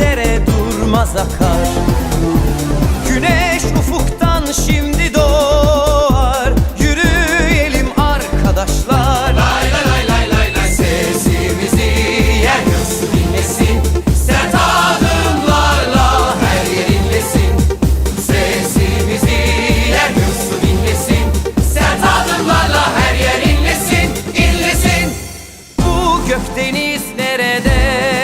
Dere durmaz akar. Güneş ufuktan şimdi doğar. Yürüyelim arkadaşlar. Lay lay lay lay lay lay. Sesimizi yer göğsü dinlesin. Sert adımlarla her yer inlesin. Sesimizi yer göğsü dinlesin. Sert adımlarla her yer inlesin, inlesin. Bu gökdeniz nerede?